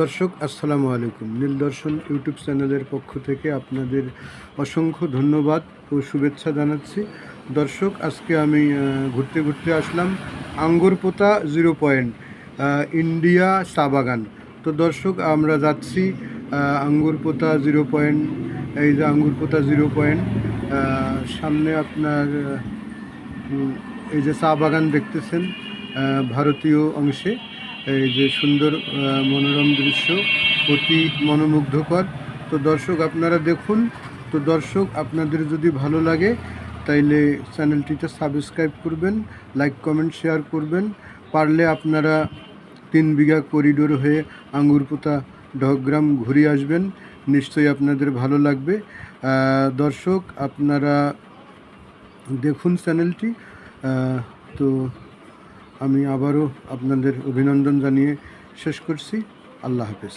দর্শক, আসসালামু আলাইকুম। নীলদর্শন ইউটিউব চ্যানেলের পক্ষ থেকে আপনাদের অসংখ্য ধন্যবাদ ও শুভেচ্ছা জানাচ্ছি। দর্শক, আজকে আমি ঘুরতে ঘুরতে আসলাম আঙ্গুরপোতা জিরো পয়েন্ট ইন্ডিয়া চা বাগান। তো দর্শক, আমরা যাচ্ছি আঙ্গুরপোতা জিরো পয়েন্ট, এই যে আঙ্গুরপোতা জিরো পয়েন্ট সামনে আপনার এই যে চা বাগান দেখতেছেন ভারতীয় অংশে। যে সুন্দর মনোরম দৃশ্য, অতি মনোমুগ্ধকর। তো দর্শক, আপনারা দেখুন। তো দর্শক, আপনাদের যদি ভালো লাগে, তাইলে চ্যানেলটিতে সাবস্ক্রাইব করবেন, লাইক, কমেন্ট, শেয়ার করবেন। পারলে আপনারা তিন বিঘা করিডোর হয়ে আঙ্গুরপোতা ডহগ্রাম ঘুরে আসবেন। নিশ্চয়ই আপনাদের ভালো লাগবে। দর্শক, আপনারা দেখুন চ্যানেলটি। তো আমি আবারও আপনাদের অভিনন্দন জানিয়ে শেষ করছি। আল্লাহ হাফেজ।